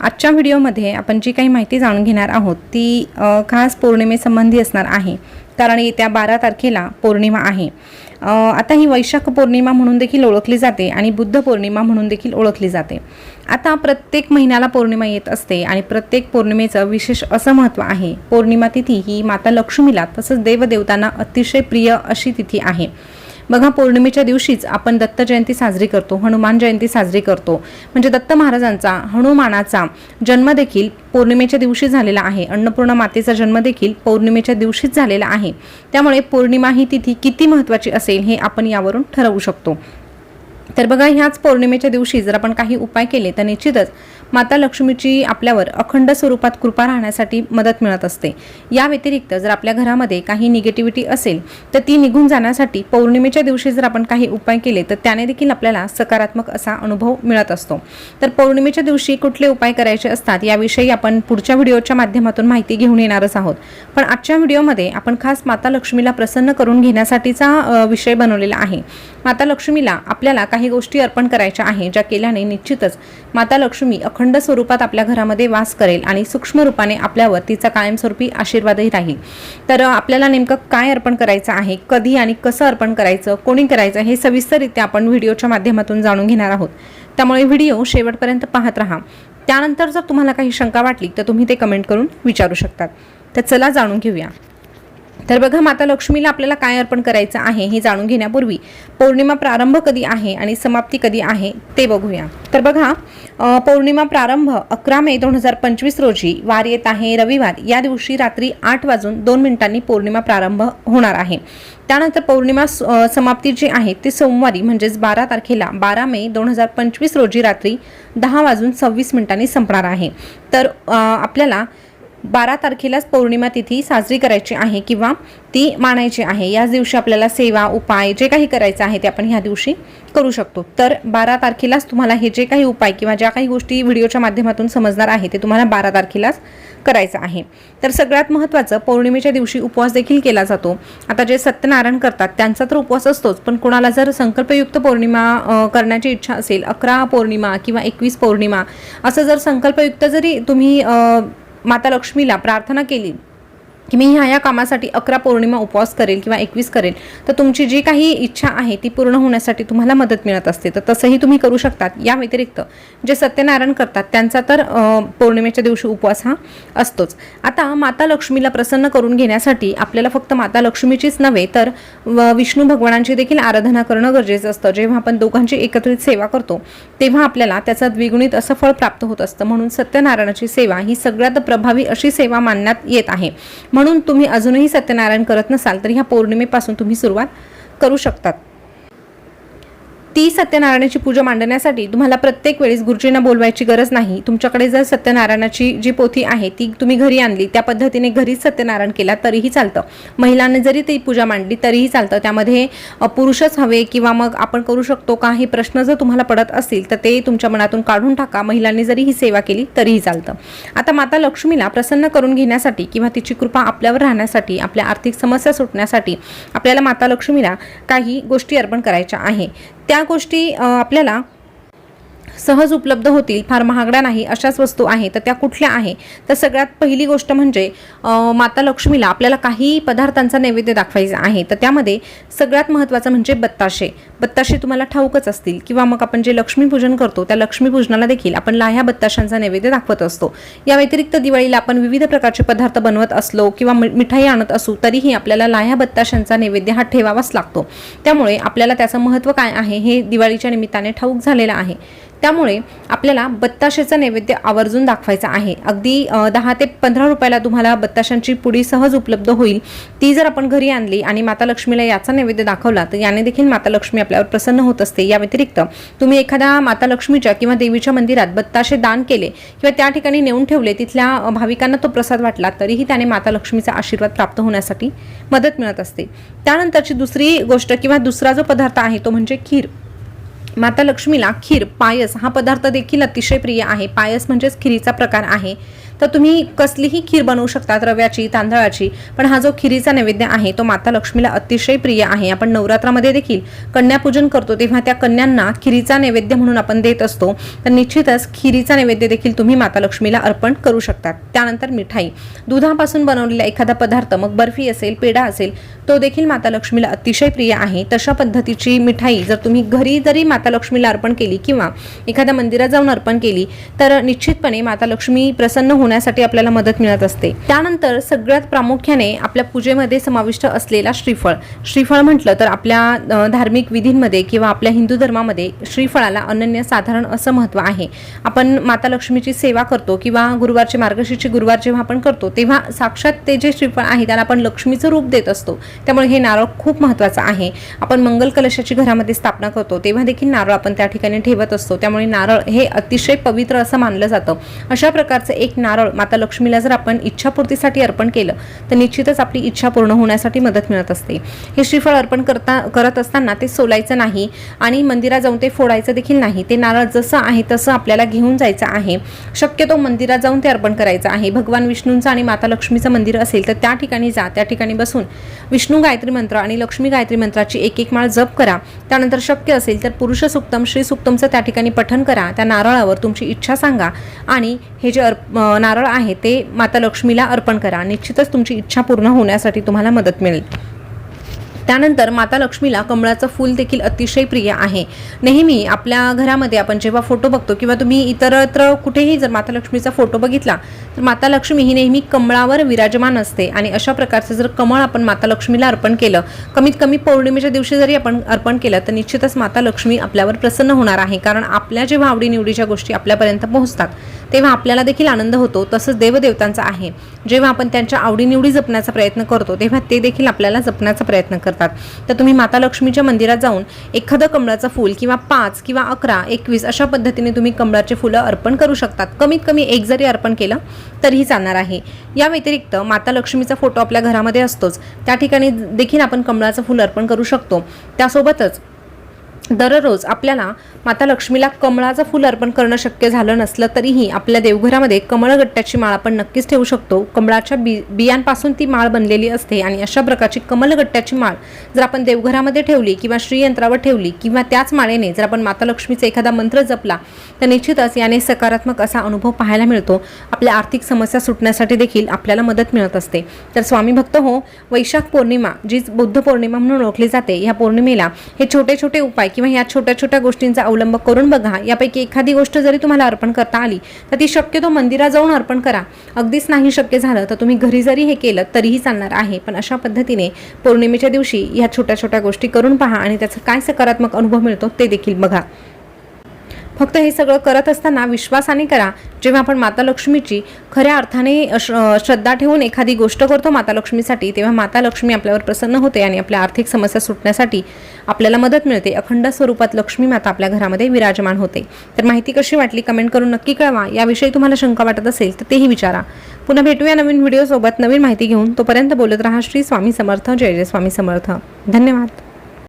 आजच्या व्हिडिओमध्ये आपण जी काही माहिती जाणून घेणार आहोत ती खास पौर्णिमेसंबंधी असणार आहे. कारण येत्या बारा तारखेला पौर्णिमा आहे. आता ही वैशाख पौर्णिमा म्हणून देखील ओळखली जाते आणि बुद्ध पौर्णिमा म्हणून देखील ओळखली जाते. आता प्रत्येक महिन्याला पौर्णिमा येत असते आणि प्रत्येक पौर्णिमेचं विशेष असं महत्त्व आहे पौर्णिमा तिथी ही माता लक्ष्मीला तसंच देवदेवतांना अतिशय प्रिय अशी तिथी आहे. बघा पौर्णिमेच्या दिवशीच आपण दत्त जयंती साजरी करतो हनुमान जयंती साजरी करतो. म्हणजे दत्त महाराजांचा हनुमानाचा जन्म देखील पौर्णिमेच्या दिवशी झालेला आहे. अन्नपूर्णा मातेचा जन्म देखील पौर्णिमेच्या दिवशीच झालेला आहे. त्यामुळे पौर्णिमा ही तिथी किती महत्त्वाची असेल हे आपण यावरून ठरवू शकतो. तर बघा ह्याच पौर्णिमेच्या दिवशी जर आपण काही उपाय केले तर निश्चितच माता लक्ष्मीची आपल्यावर अखंड स्वरूपात कृपा राहण्यासाठी मदत मिळत असते. या व्यतिरिक्त जर आपल्या घरामध्ये काही निगेटिव्हिटी असेल तर ती निघून जाण्यासाठी पौर्णिमेच्या दिवशी जर आपण काही उपाय केले तर त्याने देखील आपल्याला सकारात्मक असा अनुभव मिळत असतो. तर पौर्णिमेच्या दिवशी कुठले उपाय करायचे असतात याविषयी आपण पुढच्या व्हिडिओच्या माध्यमातून माहिती घेऊन येणारच आहोत. पण आजच्या व्हिडिओमध्ये आपण खास माता लक्ष्मीला प्रसन्न करून घेण्यासाठीचा विषय बनवलेला आहे. माता लक्ष्मीला आपल्याला काही गोष्टी अर्पण करायच्या आहे ज्या केल्याने निश्चितच माता लक्ष्मी अखंड स्वरूपात आपल्या घरामध्ये वास करेल आणि सूक्ष्म रूपाने आपल्यावर तिचा कायमस्वरूपी आशीर्वादही राहील. तर आपल्याला नेमकं काय अर्पण करायचं आहे? कधी आणि कसं अर्पण करायचं? कोणी करायचं? हे सविस्तररित्या आपण व्हिडिओच्या माध्यमातून जाणून घेणार आहोत. त्यामुळे व्हिडिओ शेवटपर्यंत पाहत राहा. त्यानंतर जर तुम्हाला काही शंका वाटली तर तुम्ही ते कमेंट करून विचारू शकतात. तर चला जाणून घेऊया. तर बघा माता लक्ष्मीला आपल्याला काय अर्पण करायचं आहे हे जाणून घेण्यापूर्वी पौर्णिमा प्रारंभ कधी आहे आणि समाप्ती कधी आहे ते बघूया. तर बघा पौर्णिमा प्रारंभ अकरा मे दोन हजार पंचवीस रोजी वार येत आहे रविवार. या दिवशी रात्री आठ वाजून दोन मिनिटांनी पौर्णिमा प्रारंभ होणार आहे. त्यानंतर पौर्णिमा स- समाप्ती जी आहे ती सोमवारी म्हणजेच बारा तारखेला बारा मे दोन हजार पंचवीस रोजी रात्री दहा वाजून सव्वीस मिनिटांनी संपणार आहे. तर आपल्याला बारा तारखेलाच पौर्णिमा तिथी साजरी करायची आहे किंवा ती मानायची आहे. याच दिवशी आपल्याला सेवा उपाय जे काही करायचं आहे ते आपण ह्या दिवशी करू शकतो. तर बारा तारखेलाच तुम्हाला हे जे काही उपाय किंवा ज्या काही गोष्टी व्हिडिओच्या माध्यमातून समजणार आहे ते तुम्हाला बारा तारखेलाच करायचं आहे. तर सगळ्यात महत्त्वाचं पौर्णिमेच्या दिवशी उपवास देखील केला जातो. आता जे सत्यनारायण करतात त्यांचा तर उपवास असतोच पण कोणाला जर संकल्पयुक्त पौर्णिमा करण्याची इच्छा असेल अकरा पौर्णिमा किंवा एकवीस पौर्णिमा असं जर संकल्पयुक्त जरी तुम्ही माता लक्ष्मीला प्रार्थना केली. की मी ह्या या कामासाठी अकरा पौर्णिमा उपवास करेल किंवा एकवीस करेल तर तुमची जी काही इच्छा आहे ती पूर्ण होण्यासाठी तुम्हाला मदत मिळत असते. तर तसंही तुम्ही करू शकतात. या व्यतिरिक्त जे सत्यनारायण करतात त्यांचा तर पौर्णिमेच्या दिवशी उपवास हा असतोच. आता माता लक्ष्मीला प्रसन्न करून घेण्यासाठी आपल्याला फक्त माता लक्ष्मीचीच नव्हे तर व- विष्णू भगवानांची देखील आराधना करणं गरजेचं असतं. जेव्हा आपण दोघांची एकत्रित सेवा करतो तेव्हा आपल्याला त्याचा द्विगुणित असं फळ प्राप्त होत असतं. म्हणून सत्यनारायणाची सेवा ही सगळ्यात प्रभावी अशी सेवा मानण्यात येत आहे. म्हणून तुम्ही अजूनही सत्यनारायण करत नसाल तर ह्या पौर्णिमेपासून तुम्ही सुरुवात करू शकतात. ती सत्यनारायणाची पूजा मांडण्यासाठी तुम्हाला प्रत्येक वेळेस गुरुजींना बोलवायची गरज नाही. तुमच्याकडे जर सत्यनारायणाची जी पोथी आहे ती तुम्ही घरी आणली त्या पद्धतीने घरीच सत्यनारायण केला तरीही चालतं. महिलांनी जरी ती पूजा मांडली तरीही चालतं. त्यामध्ये पुरुषच हवे किंवा मग आपण करू शकतो का हे प्रश्न जर तुम्हाला पडत असतील तर ते तुमच्या मनातून काढून टाका. महिलांनी जरी ही सेवा केली तरीही चालतं. आता माता लक्ष्मीला प्रसन्न करून घेण्यासाठी किंवा तिची कृपा आपल्यावर राहण्यासाठी आपल्या आर्थिक समस्या सुटण्यासाठी आपल्याला माता लक्ष्मीला काही गोष्टी अर्पण करायच्या आहे. त्या गोष्टी आपल्याला सहज उपलब्ध होतील फार महागड्या नाही अशाच वस्तू आहे तर त्या कुठल्या आहे? तर सगळ्यात पहिली गोष्ट म्हणजे माता लक्ष्मीला आपल्याला काही पदार्थांचा नैवेद्य दाखवायचा आहे तर त्यामध्ये सगळ्यात महत्त्वाचं म्हणजे बत्ताशे. बत्ताशे तुम्हाला ठाऊकच असतील. किंवा मग आपण जे लक्ष्मीपूजन करतो त्या लक्ष्मीपूजनाला देखील आपण लाह्या बत्ताशांचा नैवेद्य दाखवत असतो. या व्यतिरिक्त दिवाळीला आपण विविध प्रकारचे पदार्थ बनवत असलो किंवा मि- मिठाई आणत असू तरीही आपल्याला लाह्या बत्ताशांचा नैवेद्य हा ठेवावाच लागतो. त्यामुळे आपल्याला त्याचं महत्त्व काय आहे हे दिवाळीच्या निमित्ताने ठाऊक झालेलं आहे. त्यामुळे आपल्याला बत्ताशेचं नैवेद्य आवर्जून दाखवायचा आहे. अगदी दहा ते पंधरा रुपयाला तुम्हाला बत्ताशांची पुडी सहज उपलब्ध होईल. ती जर आपण घरी आणली आणि माता लक्ष्मीला याचा नैवेद्य दाखवला तर याने देखील माता लक्ष्मी आपल्यावर प्रसन्न होत असते. या व्यतिरिक्त तुम्ही एखाद्या माता लक्ष्मीच्या किंवा देवीच्या मंदिरात बत्ताशे दान केले किंवा त्या ठिकाणी नेऊन ठेवले तिथल्या भाविकांना तो प्रसाद वाटला तरीही त्याने माता लक्ष्मीचा आशीर्वाद प्राप्त होण्यासाठी मदत मिळत असते. त्यानंतरची दुसरी गोष्ट किंवा दुसरा जो पदार्थ आहे तो म्हणजे खीर. माता लक्ष्मीला खीर पायस हा पदार्थ देखील अतिशय प्रिय आहे. पायस म्हणजेच खिरीचा प्रकार आहे. तर तुम्ही कसलीही खीर बनवू शकतात रव्याची तांदळाची पण हा जो खिरीचा नैवेद्य आहे तो माता लक्ष्मीला अतिशय प्रिय आहे. आपण नवरात्रामध्ये देखील कन्यापूजन करतो तेव्हा त्या कन्यांना खिरीचा नैवेद्य म्हणून आपण देत असतो. तर निश्चितच खिरीचा नैवेद्य देखील तुम्ही माता लक्ष्मीला अर्पण करू शकतात. त्यानंतर मिठाई. दुधापासून बनवलेला एखादा पदार्थ मग बर्फी असेल पेढा असेल तो देखील माता लक्ष्मीला अतिशय प्रिय आहे. तशा पद्धतीची मिठाई जर तुम्ही घरी जरी माता लक्ष्मीला अर्पण केली किंवा एखाद्या मंदिरात जाऊन अर्पण केली तर निश्चितपणे माता लक्ष्मी प्रसन्न होण्यासाठी आपल्याला मदत मिळत असते. त्यानंतर सगळ्यात प्रामुख्याने आपल्या पूजेमध्ये समाविष्ट असलेला श्रीफळ. श्रीफळ म्हटलं तर आपल्या धार्मिक विधींमध्ये किंवा आपल्या हिंदू धर्मामध्ये श्रीफळाला अनन्य साधारण असं महत्त्व आहे. आपण माता लक्ष्मीची सेवा करतो किंवा गुरुवारचे मार्गशीर्षी गुरुवार जेव्हा आपण करतो तेव्हा साक्षात ते जे श्रीफळ आहे त्याला आपण लक्ष्मीचं रूप देत असतो. त्यामुळे हे नारळ खूप महत्त्वाचं आहे. आपण मंगल कलशाची घरामध्ये स्थापना करतो तेव्हा देखील नारळ आपण त्या ठिकाणी ठेवत असतो. त्यामुळे नारळ हे अतिशय पवित्र असं मानलं जातं. अशा प्रकारचं एक नारळ माता लक्ष्मीला जर आपण इच्छापूर्तीसाठी अर्पण केलं तर निश्चितच आपली इच्छा पूर्ण होण्यासाठी मदत मिळत असते. हे श्रीफळ अर्पण करता करत असताना ते सोलायचं नाही आणि मंदिरात जाऊन ते फोडायचं देखील नाही. ते नारळ जसं आहे तसं आपल्याला घेऊन जायचं आहे. शक्यतो मंदिरात जाऊन ते अर्पण करायचं आहे. भगवान विष्णूंचं आणि माता लक्ष्मीचं मंदिर असेल तर त्या ठिकाणी जा. त्या ठिकाणी बसून विष्णू गायत्री मंत्र आणि लक्ष्मी गायत्री मंत्राची एक एक माळ जप करा. त्यानंतर शक्य असेल तर पुरुष सुक्तम श्री सुक्तमचं त्या ठिकाणी पठन करा. त्या नारळावर तुमची इच्छा सांगा आणि हे जे अर्प नारळ आहे ते माता लक्ष्मीला अर्पण करा. निश्चितच तुमची इच्छा पूर्ण होण्यासाठी तुम्हाला मदत मिळेल. त्यानंतर माता लक्ष्मीला कमळाचं फूल देखील अतिशय प्रिय आहे. नेहमी आपल्या घरामध्ये आपण जेव्हा फोटो बघतो किंवा तुम्ही इतरत्र कुठेही जर माता लक्ष्मीचा फोटो बघितला तर माता लक्ष्मी ही नेहमी कमळावर विराजमान असते आणि अशा प्रकारचं जर कमळ आपण माता लक्ष्मीला अर्पण केलं कमीत कमी पौर्णिमेच्या दिवशी जरी आपण अर्पण केलं तर निश्चितच माता लक्ष्मी आपल्यावर प्रसन्न होणार आहे. कारण आपल्या जेव्हा आवडीनिवडीच्या गोष्टी आपल्यापर्यंत पोहोचतात तेव्हा आपल्याला देखील आनंद होतो तसंच देवदेवतांचा आहे. जेव्हा आपण त्यांच्या आवडीनिवडी जपण्याचा प्रयत्न करतो तेव्हा ते देखील आपल्याला जपण्याचा प्रयत्न करतात. तर तुम्ही माता लक्ष्मीच्या मंदिरात जाऊन एखादं कमळाचं फूल किंवा पाच किंवा अकरा एकवीस अशा पद्धतीने तुम्ही कमळाचे फुलं अर्पण करू शकतात. कमीत कमी एक जरी अर्पण केलं तरीही चालणार आहे. या व्यतिरिक्त माता लक्ष्मीचा फोटो आपल्या घरामध्ये असतोच. त्या ठिकाणी देखील आपण कमळाचं फूल अर्पण करू शकतो. त्यासोबतच दररोज आपल्याला माता लक्ष्मीला कमळाचं फुल अर्पण करणं शक्य झालं नसलं तरीही आपल्या देवघरामध्ये कमळगट्ट्याची माळ आपण नक्कीच ठेवू शकतो. कमळाच्या बी बियांपासून ती माळ बनलेली असते आणि अशा प्रकारची कमलगट्ट्याची माळ जर आपण देवघरामध्ये ठेवली किंवा श्रीयंत्रावर ठेवली किंवा त्याच माळेने जर आपण माता लक्ष्मीचा एखादा मंत्र जपला तर निश्चितच याने सकारात्मक असा अनुभव पाहायला मिळतो. आपल्या आर्थिक समस्या सुटण्यासाठी देखील आपल्याला मदत मिळत असते. तर स्वामी भक्त हो वैशाख पौर्णिमा जी बुद्ध पौर्णिमा म्हणून ओळखली जाते ह्या पौर्णिमेला हे छोटे छोटे उपाय किंवा या छोट्या छोट्या गोष्टींचा अवलंब करून बघा. यापैकी एखादी गोष्ट जरी तुम्हाला अर्पण करता आली तर ती शक्यतो मंदिरात जाऊन अर्पण करा. अगदीच नाही शक्य झालं तर तुम्ही घरी जरी हे केलं तरीही चालणार आहे. पण अशा पद्धतीने पौर्णिमेच्या दिवशी ह्या छोट्या छोट्या गोष्टी करून पहा आणि त्याचा काय सकारात्मक अनुभव मिळतो ते देखील बघा. फक्त हे सगळं करत असताना विश्वासाने करा. जेव्हा आपण माता लक्ष्मीची खऱ्या अर्थाने श्रद्धा ठेवून एखादी गोष्ट करतो माता लक्ष्मीसाठी तेव्हा माता लक्ष्मी आपल्यावर प्रसन्न होते आणि आपल्या आर्थिक समस्या सुटण्यासाठी आपल्याला मदत मिळते. अखंड स्वरूपात लक्ष्मी माता आपल्या घरामध्ये विराजमान होते. तर माहिती कशी वाटली कमेंट करून नक्की कळवा. याविषयी तुम्हाला शंका वाटत असेल तर तेही विचारा. पुन्हा भेटूया नवीन व्हिडिओसोबत. नवीन माहिती घेऊन तोपर्यंत बोलत राहा श्री स्वामी समर्थ. जय जय स्वामी समर्थ. धन्यवाद.